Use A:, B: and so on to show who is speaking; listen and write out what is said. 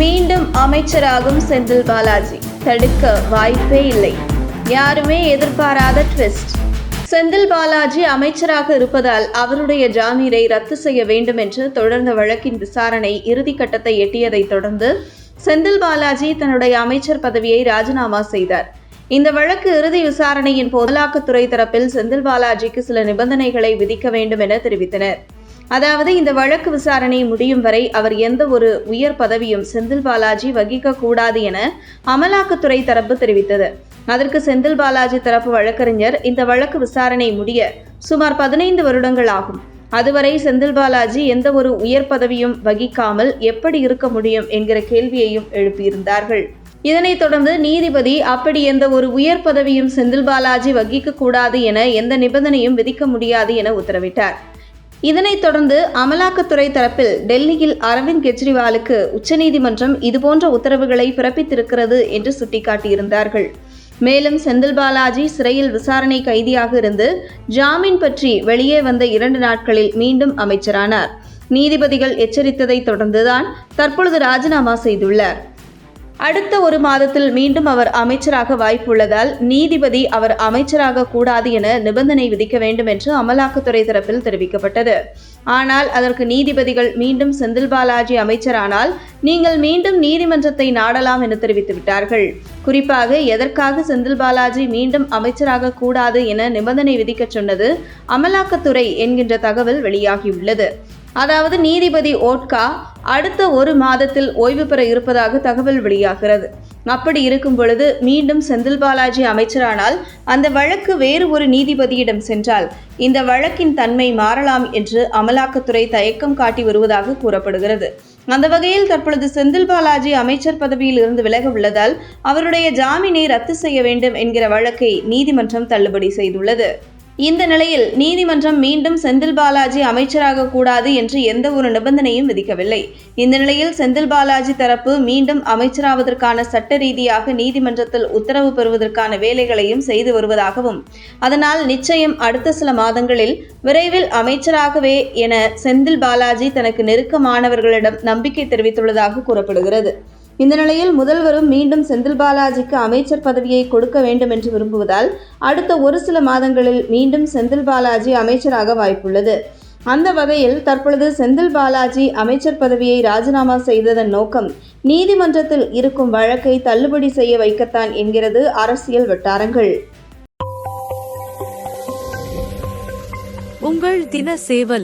A: மீண்டும் அமைச்சராகும் செந்தில் பாலாஜி. தடுக்க வாய்ப்பே இல்லை. யாருமே எதிர்பாராத ட்விஸ்ட் செந்தில் பாலாஜி அமைச்சராக இருப்பதால் அவருடைய ஜாமீனை ரத்து செய்ய வேண்டும் என்று தொடர்ந்த வழக்கின் விசாரணை இறுதிக்கட்டத்தை எட்டியதைத் தொடர்ந்து செந்தில் பாலாஜி தன்னுடைய அமைச்சர் பதவியை ராஜினாமா செய்தார். இந்த வழக்கு இறுதி விசாரணையின் போது தரப்பில் செந்தில் பாலாஜிக்கு சில நிபந்தனைகளை விதிக்க வேண்டும் என தெரிவித்தனர். அதாவது இந்த வழக்கு விசாரணை முடியும் வரை அவர் எந்த ஒரு உயர் பதவியும் செந்தில் பாலாஜி வகிக்க கூடாது என அமலாக்கத்துறை தரப்பு தெரிவித்தது. அதற்கு செந்தில் பாலாஜி தரப்பு வழக்கறிஞர் இந்த வழக்கு விசாரணை முடிய சுமார் பதினைந்து வருடங்கள் ஆகும். அதுவரை செந்தில் பாலாஜி எந்த ஒரு உயர் பதவியும் வகிக்காமல் எப்படி இருக்க முடியும் என்கிற கேள்வியையும் எழுப்பியிருந்தார்கள். இதனைத் தொடர்ந்து நீதிபதி அப்படி எந்த ஒரு உயர் பதவியும் செந்தில் பாலாஜி வகிக்க கூடாது என எந்த நிபந்தனையும் விதிக்க முடியாது என உத்தரவிட்டார். இதனைத் தொடர்ந்து அமலாக்கத்துறை தரப்பில் டெல்லியில் அரவிந்த் கெஜ்ரிவாலுக்கு உச்சநீதிமன்றம் இதுபோன்ற உத்தரவுகளை பிறப்பித்திருக்கிறது என்று சுட்டிக்காட்டியிருந்தார்கள். மேலும் செந்தில் பாலாஜி சிறையில் விசாரணை கைதியாக இருந்து ஜாமீன் பற்றி வெளியே வந்த இரண்டு நாட்களில் மீண்டும் அமைச்சரானார். நீதிபதிகள் எச்சரித்ததை தொடர்ந்துதான் தற்பொழுது ராஜினாமா செய்துள்ளார். அடுத்த ஒரு மாதத்தில் மீண்டும் அவர் அமைச்சராக வாய்ப்புள்ளதால் நீதிபதி அவர் அமைச்சராக கூடாது என நிபந்தனை விதிக்க வேண்டும் என்று அமலாக்கத்துறை தரப்பில் தெரிவிக்கப்பட்டது. ஆனால் அதற்கு நீதிபதிகள் மீண்டும் செந்தில் பாலாஜி அமைச்சரானால் நீங்கள் மீண்டும் நீதிமன்றத்தை நாடலாம் என தெரிவித்து விட்டார்கள். குறிப்பாக எதற்காக செந்தில் பாலாஜி மீண்டும் அமைச்சராக கூடாது என நிபந்தனை விதிக்கச் சொன்னது அமலாக்கத்துறை என்கின்ற தகவல் வெளியாகியுள்ளது. அதாவது நீதிபதி ஓட்கா அடுத்த ஒரு மாதத்தில் ஓய்வு பெற இருப்பதாக தகவல் வெளியாகிறது. அப்படி இருக்கும் பொழுது மீண்டும் செந்தில் பாலாஜி அமைச்சரானால் அந்த வழக்கு வேறு ஒரு நீதிபதியிடம் சென்றால் இந்த வழக்கின் தன்மை மாறலாம் என்று அமலாக்கத்துறை தயக்கம் காட்டி வருவதாக கூறப்படுகிறது. அந்த வகையில் தற்பொழுது செந்தில் பாலாஜி அமைச்சர் பதவியில் இருந்து விலக உள்ளதால் அவருடைய ஜாமீனை ரத்து செய்ய வேண்டும் என்கிற வழக்கை நீதிமன்றம் தள்ளுபடி செய்துள்ளது. இந்த நிலையில் நீதிமன்றம் மீண்டும் செந்தில் பாலாஜி அமைச்சராக கூடாது என்று எந்த ஒரு நிபந்தனையும் விதிக்கவில்லை. இந்த நிலையில் செந்தில் பாலாஜி தரப்பு மீண்டும் அமைச்சராவதற்கான சட்ட ரீதியாக நீதிமன்றத்தில் உத்தரவு பெறுவதற்கான வேலைகளையும் செய்து வருவதாகவும் அதனால் நிச்சயம் அடுத்த சில மாதங்களில் விரைவில் அமைச்சராகவே என செந்தில் பாலாஜி தனக்கு நெருக்கமானவர்களிடம் நம்பிக்கை தெரிவித்துள்ளதாக கூறப்படுகிறது. இந்த நிலையில் முதல்வரும் மீண்டும் செந்தில் பாலாஜிக்கு அமைச்சர் பதவியை கொடுக்க வேண்டும் என்று விரும்புவதால் அடுத்த ஒரு சில மாதங்களில் மீண்டும் செந்தில் பாலாஜி அமைச்சராக வாய்ப்புள்ளது. அந்த வகையில் தற்பொழுது செந்தில் பாலாஜி அமைச்சர் பதவியை ராஜினாமா செய்ததன் நோக்கம் நீதிமன்றத்தில் இருக்கும் வழக்கை தள்ளுபடி செய்ய வைக்கத்தான் என்கிறது அரசியல் வட்டாரங்கள்.
B: உங்கள் தின சேவல்.